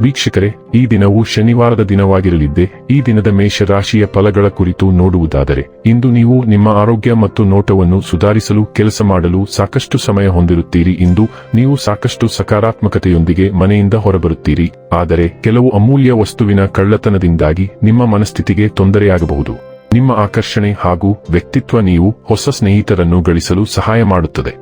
ವೀಕ್ಷಕರೇ, ಈ ದಿನವು ಶನಿವಾರದ ದಿನವಾಗಿರಲಿದ್ದೆ, ಈ ದಿನದ ಮೇಷ ರಾಶಿಯ ಫಲಗಳ ಕುರಿತು ನೋಡುವುದಾದರೆ, ಇಂದು ನೀವು ನಿಮ್ಮ ಆರೋಗ್ಯ ಮತ್ತು ನೋಟವನ್ನು ಸುಧಾರಿಸಲು ಕೆಲಸ ಮಾಡಲು ಸಾಕಷ್ಟು ಸಮಯ ಹೊಂದಿರುತ್ತೀರಿ ಇಂದು ನೀವು ಸಾಕಷ್ಟು ಸಕಾರಾತ್ಮಕತೆಯೊಂದಿಗೆ ಮನೆಯಿಂದ ಹೊರಬರುತ್ತೀರಿ. ಆದರೆ, ಕೆಲವು ಅಮೂಲ್ಯ ವಸ್ತುವಿನ ಕಳ್ಳತನದಿಂದಾಗಿ ನಿಮ್ಮ ಮನಸ್ಥಿತಿಗೆ ತೊಂದರೆಯಾಗಬಹುದು. ನಿಮ್ಮ ಆಕರ್ಷಣೆ ಹಾಗೂ ವ್ಯಕ್ತಿತ್ವ ನೀವು ಹೊಸ ಸ್ನೇಹಿತರನ್ನು ಗಳಿಸಲು ಸಹಾಯ ಮಾಡುತ್ತದೆ.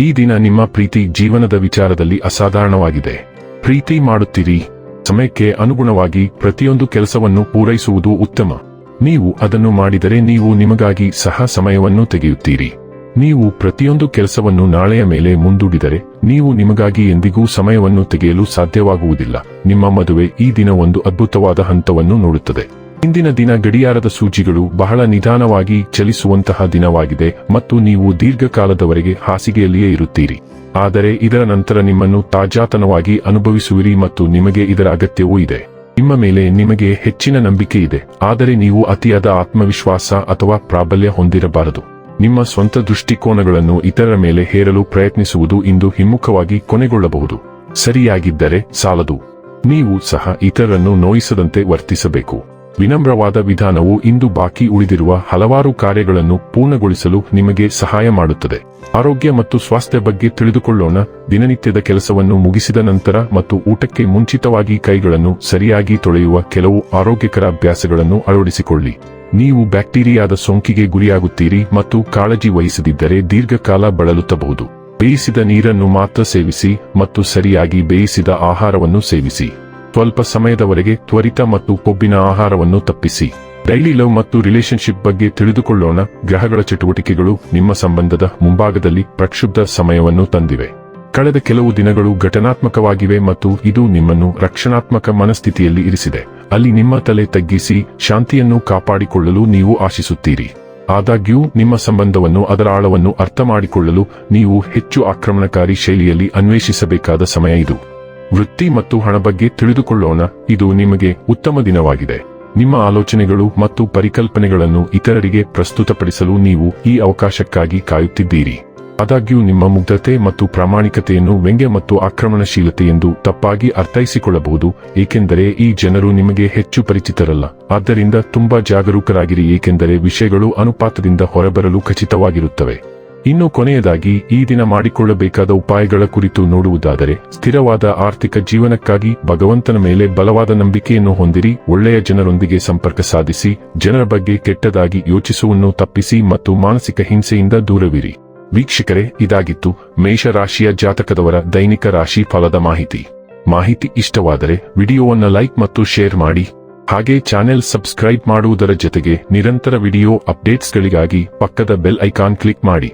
ಈ ದಿನ ನಿಮ್ಮ ಪ್ರೀತಿ ಜೀವನದ ವಿಚಾರದಲ್ಲಿ ಅಸಾಧಾರಣವಾಗಿದೆ. ಪ್ರೀತಿ ಮಾಡುತ್ತೀರಿ. ಸಮಯಕ್ಕೆ ಅನುಗುಣವಾಗಿ ಪ್ರತಿಯೊಂದು ಕೆಲಸವನ್ನು ಪೂರೈಸುವುದು ಉತ್ತಮ. ನೀವು ಅದನ್ನು ಮಾಡಿದರೆ ನೀವು ನಿಮಗಾಗಿ ಸಹ ಸಮಯವನ್ನು ತೆಗೆಯುತ್ತೀರಿ. ನೀವು ಪ್ರತಿಯೊಂದು ಕೆಲಸವನ್ನು ನಾಳೆಯ ಮೇಲೆ ಮುಂದೂಡಿದರೆ ನೀವು ನಿಮಗಾಗಿ ಎಂದಿಗೂ ಸಮಯವನ್ನು ತೆಗೆಯಲು ಸಾಧ್ಯವಾಗುವುದಿಲ್ಲ. ನಿಮ್ಮ ಮದುವೆ ಈ ದಿನ ಒಂದು ಅದ್ಭುತವಾದ ಹಂತವನ್ನು ನೋಡುತ್ತದೆ. ಇಂದಿನ ದಿನ ಗಡಿಯಾರದ ಸೂಚಿಗಳು ಬಹಳ ನಿಧಾನವಾಗಿ ಚಲಿಸುವಂತಹ ದಿನವಾಗಿದೆ ಮತ್ತು ನೀವು ದೀರ್ಘಕಾಲದವರೆಗೆ ಹಾಸಿಗೆಯಲ್ಲಿಯೇ ಇರುತ್ತೀರಿ. ಆದರೆ ಇದರ ನಂತರ ನಿಮ್ಮನ್ನು ತಾಜಾತನವಾಗಿ ಅನುಭವಿಸುವಿರಿ ಮತ್ತು ನಿಮಗೆ ಇದರ ಅಗತ್ಯವೂ ಇದೆ. ನಿಮ್ಮ ಮೇಲೆ ನಿಮಗೆ ಹೆಚ್ಚಿನ ನಂಬಿಕೆ ಇದೆ. ಆದರೆ ನೀವು ಅತಿಯಾದ ಆತ್ಮವಿಶ್ವಾಸ ಅಥವಾ ಪ್ರಾಬಲ್ಯ ಹೊಂದಿರಬಾರದು. ನಿಮ್ಮ ಸ್ವಂತ ದೃಷ್ಟಿಕೋನಗಳನ್ನು ಇತರರ ಮೇಲೆ ಹೇರಲು ಪ್ರಯತ್ನಿಸುವುದು ಇಂದು ಹಿಮ್ಮುಖವಾಗಿ ಕೊನೆಗೊಳ್ಳಬಹುದು. ಸರಿಯಾಗಿದ್ದರೆ ಸಾಲದು. ನೀವು ಸಹ ಇತರರನ್ನು ನೋಯಿಸದಂತೆ ವರ್ತಿಸಬೇಕು. ವಿನಮ್ರವಾದ ವಿಧಾನವು ಇಂದು ಬಾಕಿ ಉಳಿದಿರುವ ಹಲವಾರು ಕಾರ್ಯಗಳನ್ನು ಪೂರ್ಣಗೊಳಿಸಲು ನಿಮಗೆ ಸಹಾಯ ಮಾಡುತ್ತದೆ. ಆರೋಗ್ಯ ಮತ್ತು ಸ್ವಾಸ್ಥ್ಯ ಬಗ್ಗೆ ತಿಳಿದುಕೊಳ್ಳೋಣ. ದಿನನಿತ್ಯದ ಕೆಲಸವನ್ನು ಮುಗಿಸಿದ ನಂತರ ಮತ್ತು ಊಟಕ್ಕೆ ಮುಂಚಿತವಾಗಿ ಕೈಗಳನ್ನು ಸರಿಯಾಗಿ ತೊಳೆಯುವ ಕೆಲವು ಆರೋಗ್ಯಕರ ಅಭ್ಯಾಸಗಳನ್ನು ಅಳವಡಿಸಿಕೊಳ್ಳಿ. ನೀವು ಬ್ಯಾಕ್ಟೀರಿಯಾದ ಸೋಂಕಿಗೆ ಗುರಿಯಾಗುತ್ತೀರಿ ಮತ್ತು ಕಾಳಜಿ ವಹಿಸದಿದ್ದರೆ ದೀರ್ಘಕಾಲ ಬಳಲುತ್ತಬಹುದು. ಬೇಯಿಸಿದ ನೀರನ್ನು ಮಾತ್ರ ಸೇವಿಸಿ ಮತ್ತು ಸರಿಯಾಗಿ ಬೇಯಿಸಿದ ಆಹಾರವನ್ನು ಸೇವಿಸಿ. ಸ್ವಲ್ಪ ಸಮಯದವರೆಗೆ ತ್ವರಿತ ಮತ್ತು ಕೊಬ್ಬಿನ ಆಹಾರವನ್ನು ತಪ್ಪಿಸಿ. ಡೈಲಿ ಲವ್ ಮತ್ತು ರಿಲೇಶನ್ಶಿಪ್ ಬಗ್ಗೆ ತಿಳಿದುಕೊಳ್ಳೋಣ. ಗ್ರಹಗಳ ಚಟುವಟಿಕೆಗಳು ನಿಮ್ಮ ಸಂಬಂಧದ ಮುಂಭಾಗದಲ್ಲಿ ಪ್ರಕ್ಷುಬ್ಧ ಸಮಯವನ್ನು ತಂದಿವೆ. ಕಳೆದ ಕೆಲವು ದಿನಗಳು ಘಟನಾತ್ಮಕವಾಗಿವೆ ಮತ್ತು ಇದು ನಿಮ್ಮನ್ನು ರಕ್ಷಣಾತ್ಮಕ ಮನಸ್ಥಿತಿಯಲ್ಲಿ ಇರಿಸಿದೆ. ಅಲ್ಲಿ ನಿಮ್ಮ ತಲೆ ತಗ್ಗಿಸಿ ಶಾಂತಿಯನ್ನು ಕಾಪಾಡಿಕೊಳ್ಳಲು ನೀವು ಆಶಿಸುತ್ತೀರಿ. ಆದಾಗ್ಯೂ, ನಿಮ್ಮ ಸಂಬಂಧವನ್ನು ಅದರ ಆಳವನ್ನು ಅರ್ಥ ಮಾಡಿಕೊಳ್ಳಲು ನೀವು ಹೆಚ್ಚು ಆಕ್ರಮಣಕಾರಿ ಶೈಲಿಯಲ್ಲಿ ಅನ್ವೇಷಿಸಬೇಕಾದ ಸಮಯ ಇದು. ವೃತ್ತಿ ಮತ್ತು ಹಣ ಬಗ್ಗೆ ತಿಳಿದುಕೊಳ್ಳೋಣ. ಇದು ನಿಮಗೆ ಉತ್ತಮ ದಿನವಾಗಿದೆ. ನಿಮ್ಮ ಆಲೋಚನೆಗಳು ಮತ್ತು ಪರಿಕಲ್ಪನೆಗಳನ್ನು ಇತರರಿಗೆ ಪ್ರಸ್ತುತಪಡಿಸಲು ನೀವು ಈ ಅವಕಾಶಕ್ಕಾಗಿ ಕಾಯುತ್ತಿದ್ದೀರಿ. ಆದಾಗ್ಯೂ ನಿಮ್ಮ ಮುಗ್ಧತೆ ಮತ್ತು ಪ್ರಾಮಾಣಿಕತೆಯನ್ನು ವ್ಯಂಗ್ಯ ಮತ್ತು ಆಕ್ರಮಣಶೀಲತೆ ಎಂದು ತಪ್ಪಾಗಿ ಅರ್ಥೈಸಿಕೊಳ್ಳಬಹುದು, ಏಕೆಂದರೆ ಈ ಜನರು ನಿಮಗೆ ಹೆಚ್ಚು ಪರಿಚಿತರಲ್ಲ. ಆದ್ದರಿಂದ ತುಂಬಾ ಜಾಗರೂಕರಾಗಿರಿ, ಏಕೆಂದರೆ ವಿಷಯಗಳು ಅನುಪಾತದಿಂದ ಹೊರಬರಲು ಖಚಿತವಾಗಿರುತ್ತವೆ. ಇನ್ನು ಕೊನೆಯದಾಗಿ ಈ ದಿನ ಮಾಡಿಕೊಳ್ಳಬೇಕಾದ ಉಪಾಯಗಳ ಕುರಿತು ನೋಡುವುದಾದರೆ, ಸ್ಥಿರವಾದ ಆರ್ಥಿಕ ಜೀವನಕ್ಕಾಗಿ ಭಗವಂತನ ಮೇಲೆ ಬಲವಾದ ನಂಬಿಕೆಯನ್ನು ಹೊಂದಿರಿ, ಒಳ್ಳೆಯ ಜನರೊಂದಿಗೆ ಸಂಪರ್ಕ ಸಾಧಿಸಿ, ಜನರ ಬಗ್ಗೆ ಕೆಟ್ಟದಾಗಿ ಯೋಚಿಸುವನ್ನು ತಪ್ಪಿಸಿ ಮತ್ತು ಮಾನಸಿಕ ಹಿಂಸೆಯಿಂದ ದೂರವಿರಿ. ವೀಕ್ಷಕರೇ, ಇದಾಗಿತ್ತು ಮೇಷರಾಶಿಯ ಜಾತಕದವರ ದೈನಿಕ ರಾಶಿ ಫಲದ ಮಾಹಿತಿ. ಮಾಹಿತಿ ಇಷ್ಟವಾದರೆ ವಿಡಿಯೋವನ್ನು ಲೈಕ್ ಮತ್ತು ಶೇರ್ ಮಾಡಿ. ಹಾಗೆ ಚಾನೆಲ್ ಸಬ್ಸ್ಕ್ರೈಬ್ ಮಾಡುವುದರ ಜೊತೆಗೆ ನಿರಂತರ ವಿಡಿಯೋ ಅಪ್ಡೇಟ್ಸ್ಗಳಿಗಾಗಿ ಪಕ್ಕದ ಬೆಲ್ ಐಕಾನ್ ಕ್ಲಿಕ್ ಮಾಡಿ.